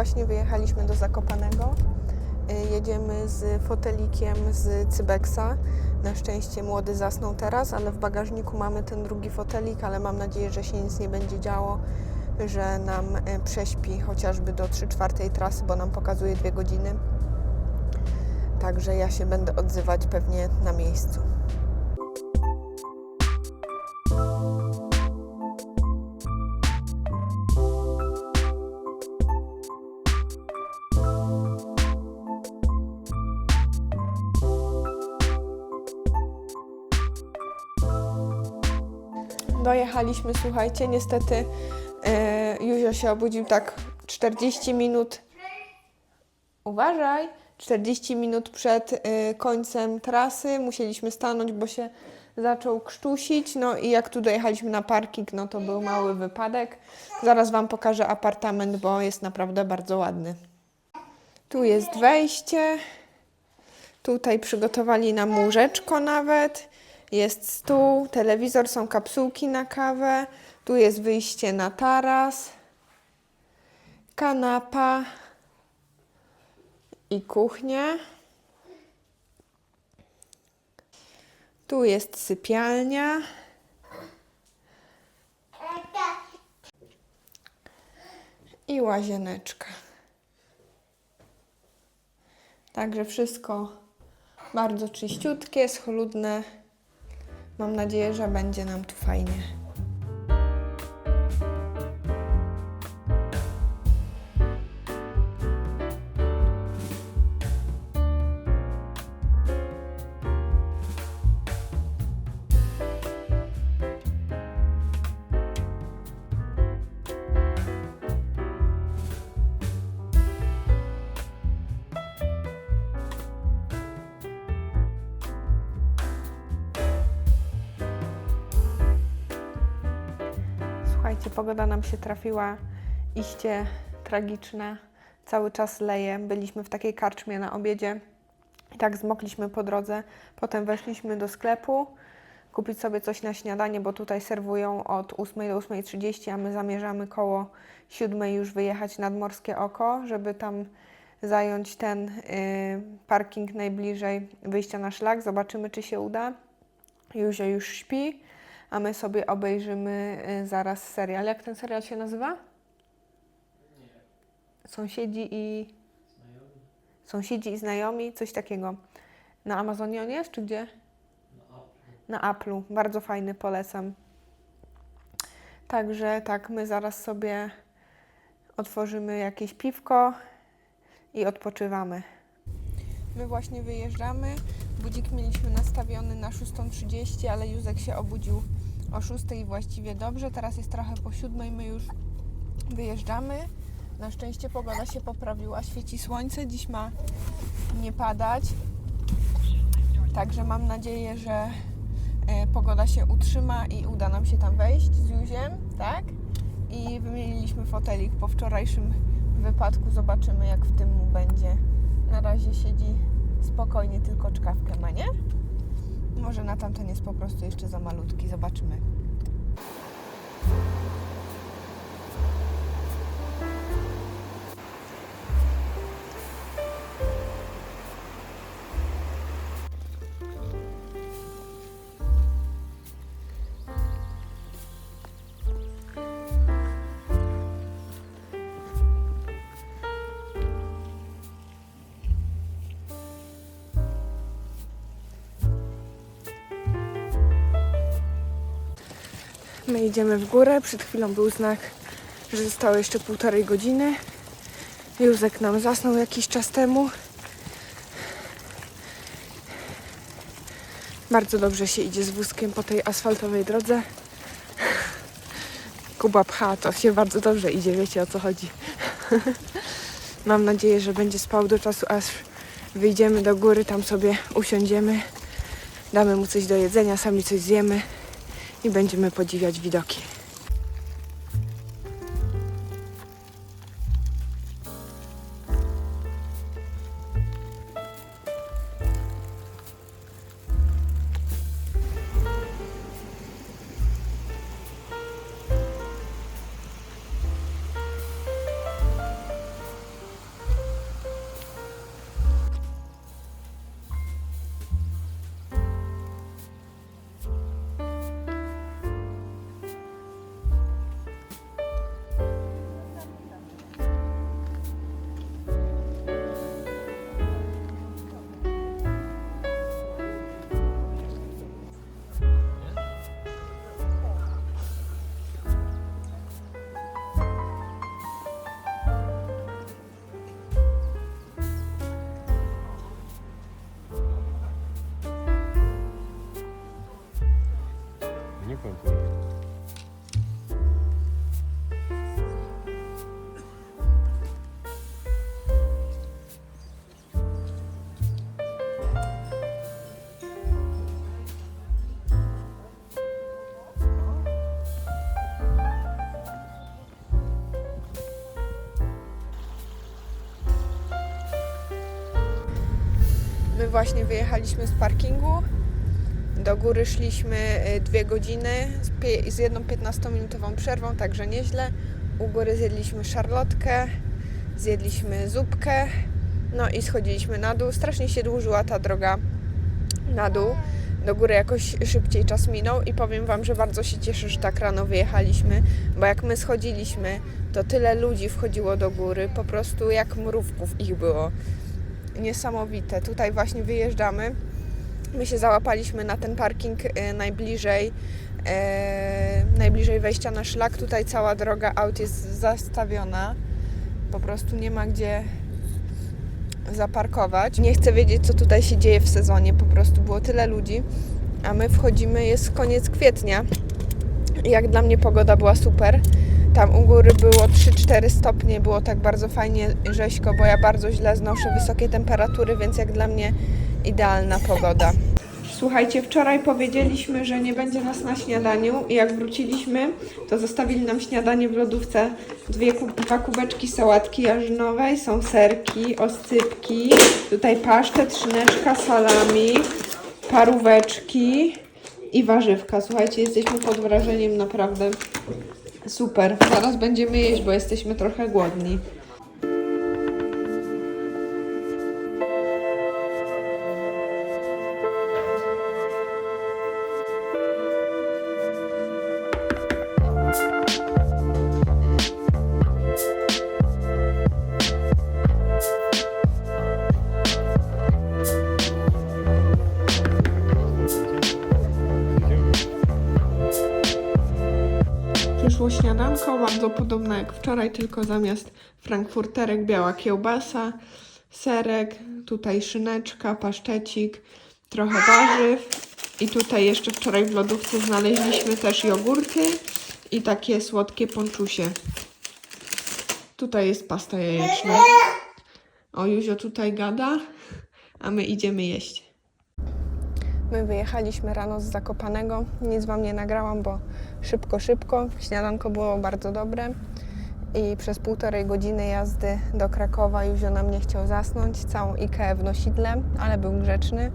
Właśnie wyjechaliśmy do Zakopanego. Y, Jedziemy z fotelikiem z Cybeksa. Na szczęście młody zasnął teraz, ale w bagażniku mamy ten drugi fotelik, ale mam nadzieję, że się nic nie będzie działo, że nam y, prześpi chociażby do 3 czwartej trasy, bo nam pokazuje dwie godziny. Także ja się będę odzywać pewnie na miejscu. Dojechaliśmy, słuchajcie, niestety e, Józio się obudził tak 40 minut. Uważaj! 40 minut przed e, końcem trasy musieliśmy stanąć, bo się zaczął krztusić. No i jak tu dojechaliśmy na parking, no to był mały wypadek. Zaraz Wam pokażę apartament, bo jest naprawdę bardzo ładny. Tu jest wejście. Tutaj przygotowali nam łóżeczko nawet. Jest stół, telewizor, są kapsułki na kawę. Tu jest wyjście na taras. Kanapa i kuchnia. Tu jest sypialnia. I łazieneczka. Także wszystko bardzo czyściutkie, schludne. Mam nadzieję, że będzie nam tu fajnie. Słuchajcie, pogoda nam się trafiła iście tragiczna. Cały czas leje. Byliśmy w takiej karczmie na obiedzie i tak zmokliśmy po drodze. Potem weszliśmy do sklepu kupić sobie coś na śniadanie, bo tutaj serwują od 8 do 8.30, a my zamierzamy koło 7 już wyjechać nad Morskie Oko, żeby tam zająć ten y, parking najbliżej wyjścia na szlak. Zobaczymy, czy się uda. Józio już śpi, a my sobie obejrzymy y, zaraz serial. Jak ten serial się nazywa? Sąsiedzi i... Sąsiedzi i znajomi, coś takiego. Na Amazonie on jest, czy gdzie? Na Apple'u. Bardzo fajny, polecam. Także tak, my zaraz sobie otworzymy jakieś piwko i odpoczywamy. My właśnie wyjeżdżamy. Budzik mieliśmy nastawiony na 6.30, ale Józek się obudził o 6.00 i właściwie dobrze. Teraz jest trochę po 7.00, my już wyjeżdżamy. Na szczęście pogoda się poprawiła, świeci słońce, dziś ma nie padać. Także mam nadzieję, że e, pogoda się utrzyma i uda nam się tam wejść z Józiem, tak? I wymieniliśmy fotelik po wczorajszym wypadku. Zobaczymy, jak w tym mu będzie. Na razie siedzi spokojnie, tylko czkawkę ma, nie? Może na tamten jest po prostu jeszcze za malutki. Zobaczymy. My idziemy w górę. Przed chwilą był znak, że zostało jeszcze półtorej godziny. Józek nam zasnął jakiś czas temu. Bardzo dobrze się idzie z wózkiem po tej asfaltowej drodze. Kuba pcha, to się bardzo dobrze idzie, wiecie o co chodzi. Mam nadzieję, że będzie spał do czasu, aż wyjdziemy do góry, tam sobie usiądziemy, damy mu coś do jedzenia, sami coś zjemy i będziemy podziwiać widoki. Właśnie wyjechaliśmy z parkingu. Do góry szliśmy y, dwie godziny z, jedną 15-minutową przerwą, także nieźle. U góry zjedliśmy szarlotkę, zjedliśmy zupkę, no i schodziliśmy na dół. Strasznie się dłużyła ta droga na dół. Do góry jakoś szybciej czas minął i powiem Wam, że bardzo się cieszę, że tak rano wyjechaliśmy, bo jak my schodziliśmy, to tyle ludzi wchodziło do góry, po prostu jak mrówków ich było. Niesamowite. Tutaj właśnie wyjeżdżamy. My się załapaliśmy na ten parking e, najbliżej, e, najbliżej wejścia na szlak. Tutaj cała droga aut jest zastawiona. Po prostu nie ma gdzie zaparkować. Nie chcę wiedzieć, co tutaj się dzieje w sezonie. Po prostu było tyle ludzi, a my wchodzimy, jest koniec kwietnia. Jak dla mnie pogoda była super. Tam u góry było 3-4 stopnie, było tak bardzo fajnie rzeźko, bo ja bardzo źle znoszę wysokie temperatury, więc jak dla mnie idealna pogoda. Słuchajcie, wczoraj powiedzieliśmy, że nie będzie nas na śniadaniu i jak wróciliśmy, to zostawili nam śniadanie w lodówce. Dwie, dwa kubeczki sałatki jarzynowej, są serki, oscypki, tutaj pasztet, szyneczka, salami, paróweczki i warzywka. Słuchajcie, jesteśmy pod wrażeniem naprawdę super. Zaraz będziemy jeść, bo jesteśmy trochę głodni. Podobne jak wczoraj, tylko zamiast frankfurterek biała kiełbasa, serek, tutaj szyneczka, paszczecik, trochę warzyw i tutaj jeszcze wczoraj w lodówce znaleźliśmy też jogurty i takie słodkie ponczusie. Tutaj jest pasta jajeczna. O, Józio tutaj gada, a my idziemy jeść. My wyjechaliśmy rano z Zakopanego. Nic Wam nie nagrałam, bo szybko, szybko. Śniadanko było bardzo dobre. I przez półtorej godziny jazdy do Krakowa Józio nam nie chciał zasnąć. Całą Ikeę w nosidle, ale był grzeczny.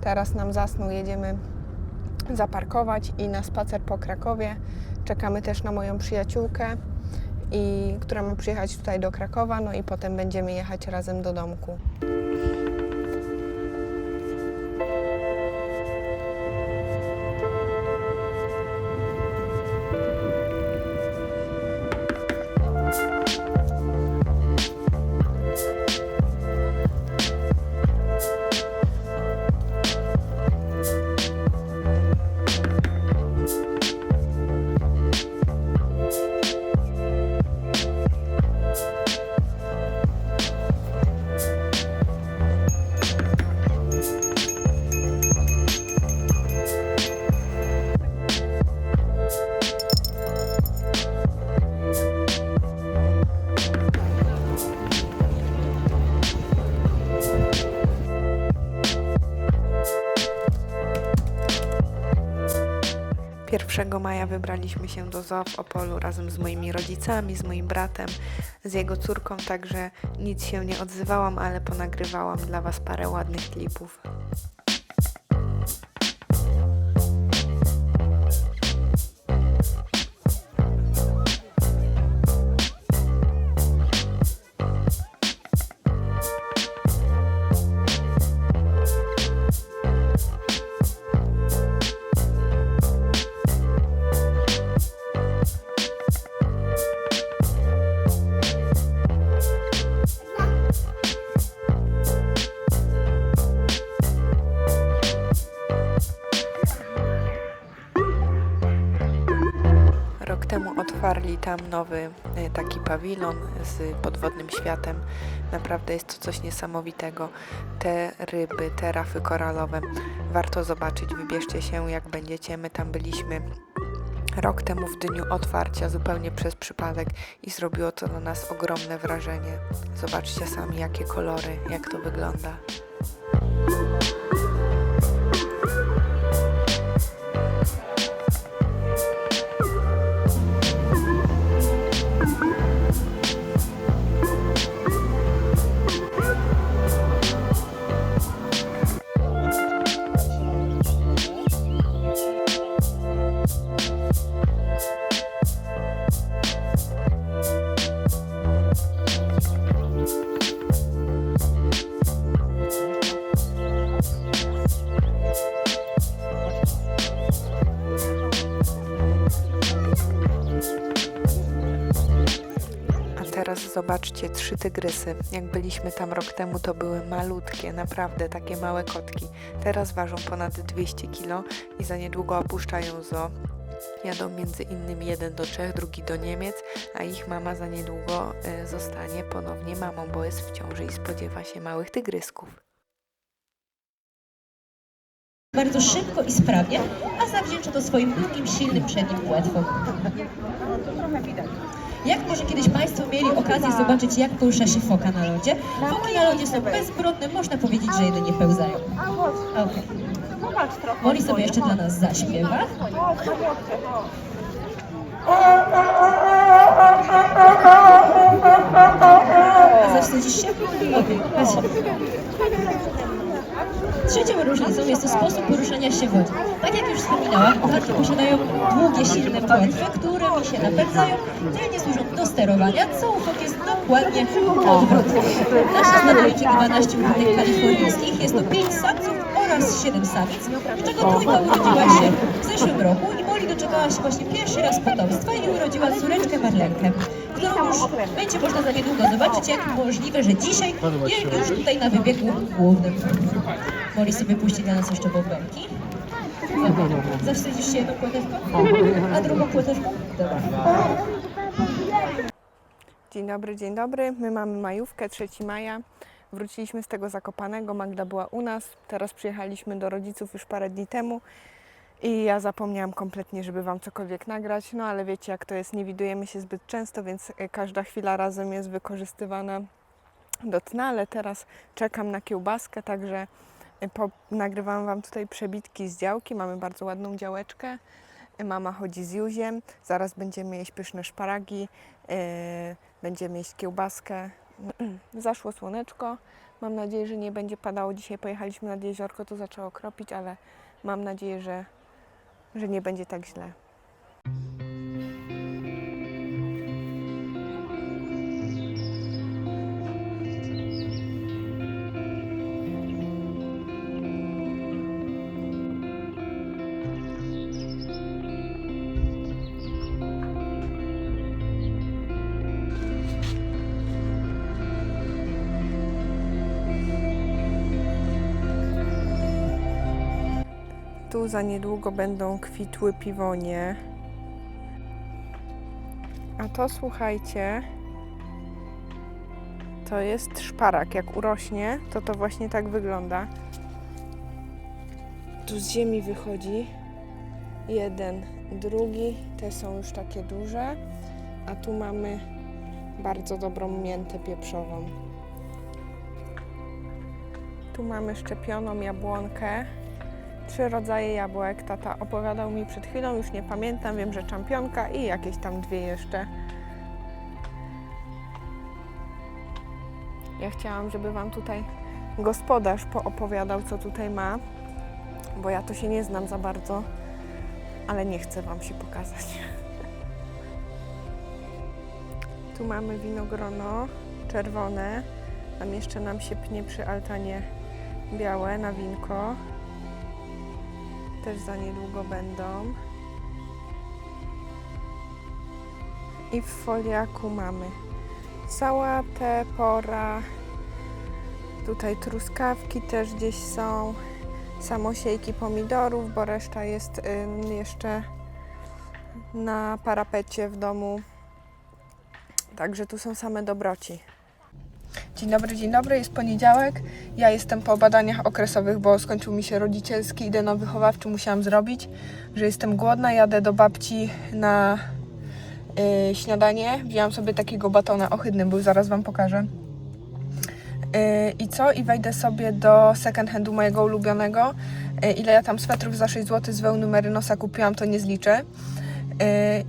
Teraz nam zasnął, jedziemy zaparkować i na spacer po Krakowie. Czekamy też na moją przyjaciółkę, i, która ma przyjechać tutaj do Krakowa, no i potem będziemy jechać razem do domku. Pierwszego maja wybraliśmy się do zoo w Opolu razem z moimi rodzicami, z moim bratem, z jego córką, także nic się nie odzywałam, ale ponagrywałam dla Was parę ładnych klipów. Tam nowy e, taki pawilon z podwodnym światem. Naprawdę jest to coś niesamowitego. Te ryby, te rafy koralowe. Warto zobaczyć, wybierzcie się jak będziecie. My tam byliśmy rok temu w dniu otwarcia zupełnie przez przypadek i zrobiło to na nas ogromne wrażenie. Zobaczcie sami jakie kolory, jak to wygląda. Zobaczcie, trzy tygrysy. Jak byliśmy tam rok temu, to były malutkie, naprawdę takie małe kotki. Teraz ważą ponad 200 kg i za niedługo opuszczają zoo. Jadą między innymi jeden do Czech, drugi do Niemiec, a ich mama za niedługo e, zostanie ponownie mamą, bo jest w ciąży i spodziewa się małych tygrysków. bardzo szybko i sprawnie, a zawdzięcza to swoim długim, silnym przednim płetwom. Jak może kiedyś Państwo mieli okazję zobaczyć, jak porusza się foka na lodzie? Foki na lodzie są bezbrodne, można powiedzieć, że jedynie pełzają. Okej. Woli sobie jeszcze dla nas zaśpiewa. Zawstydzisz się? Okej. Trzecią różnicą jest to sposób poruszania się w wodzie. Tak jak już wspominałam, owadki posiadają długie, silne płetwy, którymi się napędzają, dzielnie służą do sterowania, co u fok jest dokładnie odwrotnie. Nasze stadojczyk 12 butek kalifornijskich jest to 5 samców oraz 7 samic, z czego trójka urodziła się w zeszłym roku i Molly doczekała się właśnie pierwszy raz potomstwa i urodziła córeczkę Marlenkę, już będzie można za niedługo zobaczyć, jak możliwe, że dzisiaj jest już tutaj na wybiegu głównym. Molly sobie puści dla nas jeszcze bąbelki. Zawstydzisz się jedną płetewką? A drugą płetewką? Dobra. Dzień dobry, dzień dobry. My mamy majówkę, 3 maja. Wróciliśmy z tego Zakopanego, Magda była u nas. Teraz przyjechaliśmy do rodziców już parę dni temu i ja zapomniałam kompletnie, żeby Wam cokolwiek nagrać. No ale wiecie, jak to jest, nie widujemy się zbyt często, więc e, każda chwila razem jest wykorzystywana do tna, ale teraz czekam na kiełbaskę, także e, po, nagrywam Wam tutaj przebitki z działki. Mamy bardzo ładną działeczkę. E, Mama chodzi z Juziem. Zaraz będziemy jeść pyszne szparagi. e, Będziemy jeść kiełbaskę. Zaszło słoneczko. Mam nadzieję, że nie będzie padało. Dzisiaj pojechaliśmy nad jeziorko, to zaczęło kropić, ale mam nadzieję, że, że nie będzie tak źle. Za niedługo będą kwitły piwonie. A to słuchajcie, to jest szparak. Jak urośnie, to to właśnie tak wygląda. Tu z ziemi wychodzi jeden, drugi. Te są już takie duże. A tu mamy bardzo dobrą miętę pieprzową. Tu mamy szczepioną jabłonkę. Trzy rodzaje jabłek. Tata opowiadał mi przed chwilą, już nie pamiętam, wiem, że czempionka i jakieś tam dwie jeszcze. Ja chciałam, żeby Wam tutaj gospodarz poopowiadał, co tutaj ma, bo ja to się nie znam za bardzo, ale nie chcę Wam się pokazać. Tu mamy winogrono czerwone, tam jeszcze nam się pnie przy altanie białe na winko też za niedługo będą. I w foliaku mamy sałatę, pora. Tutaj truskawki też gdzieś są. Samosiejki pomidorów, bo reszta jest ym, jeszcze na parapecie w domu. Także tu są same dobroci. Dzień dobry, dzień dobry, jest poniedziałek. Ja jestem po badaniach okresowych, bo skończył mi się rodzicielski, idę na wychowawczy, musiałam zrobić, że jestem głodna, jadę do babci na y, śniadanie. Wzięłam sobie takiego batona, ohydny był, zaraz Wam pokażę. Y, I co? I wejdę sobie do second handu mojego ulubionego. Y, ile ja tam swetrów za 6 zł z wełny Merynosa kupiłam, to nie zliczę.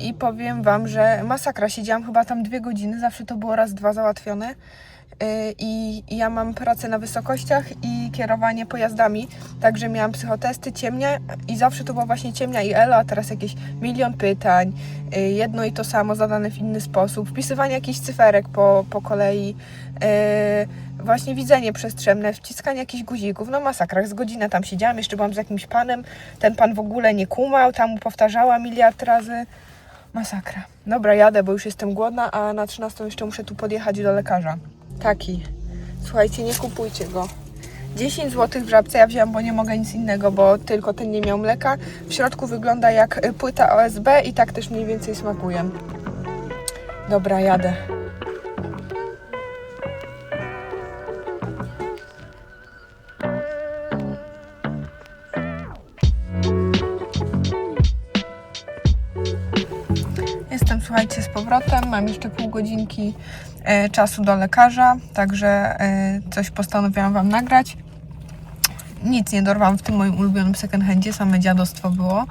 I powiem Wam, że masakra. Siedziałam chyba tam dwie godziny, zawsze to było raz, dwa załatwione. Y, I ja mam pracę na wysokościach i kierowanie pojazdami, także miałam psychotesty, ciemnia i zawsze to była właśnie ciemnia i elo, a teraz jakieś milion pytań, y, jedno i to samo zadane w inny sposób, wpisywanie jakichś cyferek po, po kolei, y, właśnie widzenie przestrzenne, wciskanie jakichś guzików, no masakrach, z godzinę tam siedziałam, jeszcze byłam z jakimś panem, ten pan w ogóle nie kumał, tam mu powtarzała miliard razy, Masakra. Dobra, jadę, bo już jestem głodna, a na 13 jeszcze muszę tu podjechać do lekarza. Taki. Słuchajcie, nie kupujcie go. 10 zł w żabce ja wzięłam, bo nie mogę nic innego, bo tylko ten nie miał mleka. W środku wygląda jak y, płyta OSB i tak też mniej więcej smakuje. Dobra, jadę. Powrotem. Mam jeszcze pół godzinki e, czasu do lekarza, także e, coś postanowiłam Wam nagrać. Nic nie dorwałam w tym moim ulubionym second handzie, same dziadostwo było.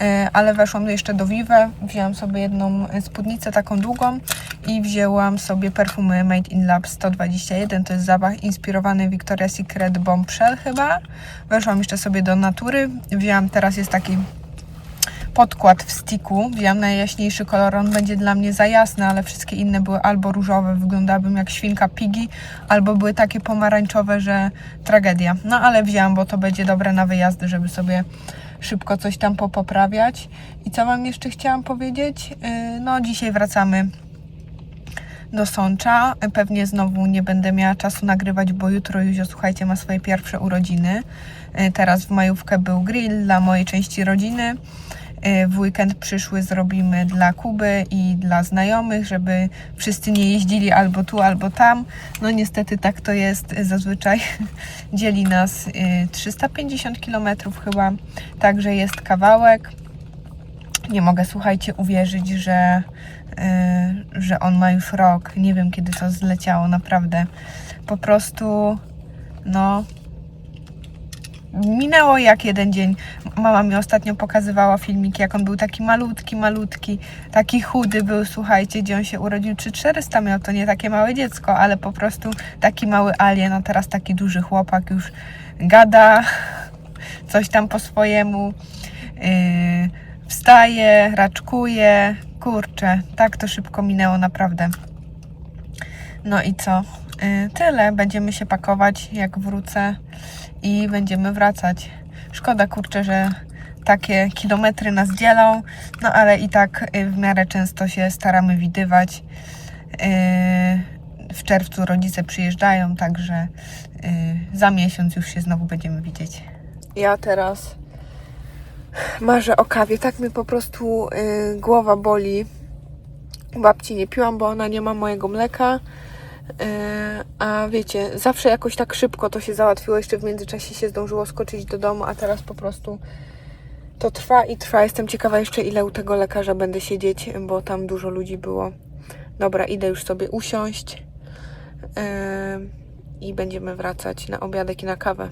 E, ale weszłam jeszcze do Vive, wzięłam sobie jedną spódnicę taką długą i wzięłam sobie perfumy Made in Lab 121, to jest zapach inspirowany Victoria's Secret Bombshell chyba. Weszłam jeszcze sobie do Natury, wzięłam, teraz jest taki podkład w sticku. Wziąłem najjaśniejszy kolor, on będzie dla mnie za jasny, ale wszystkie inne były albo różowe, wyglądałabym jak świnka pigi, albo były takie pomarańczowe, że tragedia. No ale wziąłem, bo to będzie dobre na wyjazdy, żeby sobie szybko coś tam popoprawiać. I co Wam jeszcze chciałam powiedzieć? Yy, No dzisiaj wracamy do Sącza. Pewnie znowu nie będę miała czasu nagrywać, bo jutro Józio, słuchajcie, ma swoje pierwsze urodziny. Yy, Teraz w majówkę był grill dla mojej części rodziny. Yy, W weekend przyszły zrobimy dla Kuby i dla znajomych, żeby wszyscy nie jeździli albo tu, albo tam. No niestety tak to jest. Zazwyczaj dzieli nas yy, 350 km chyba, także jest kawałek. Nie mogę, słuchajcie, uwierzyć, że, yy, że on ma już rok. Nie wiem, kiedy to zleciało, naprawdę. Po prostu, no, minęło jak jeden dzień. Mama mi ostatnio pokazywała filmiki, jak on był taki malutki, malutki, taki chudy był, słuchajcie, gdzie on się urodził, czy 400 miał, to nie takie małe dziecko, ale po prostu taki mały alien, a teraz taki duży chłopak już gada, coś tam po swojemu, yy, wstaje, raczkuje, kurczę, tak to szybko minęło, naprawdę. No i co? Yy, tyle. Będziemy się pakować, jak wrócę i będziemy wracać. Szkoda, kurczę, że takie kilometry nas dzielą, no ale i tak yy, w miarę często się staramy widywać. Yy, w czerwcu rodzice przyjeżdżają, także yy, za miesiąc już się znowu będziemy widzieć. Ja teraz marzę o kawie. Tak mi po prostu głowa boli. Babci nie piłam, bo ona nie ma mojego mleka. Yy, a wiecie, zawsze jakoś tak szybko to się załatwiło. Jeszcze w międzyczasie się zdążyło skoczyć do domu, a teraz po prostu to trwa i trwa. Jestem ciekawa jeszcze, ile u tego lekarza będę siedzieć, bo tam dużo ludzi było. Dobra, idę już sobie usiąść yy, i będziemy wracać na obiadek i na kawę.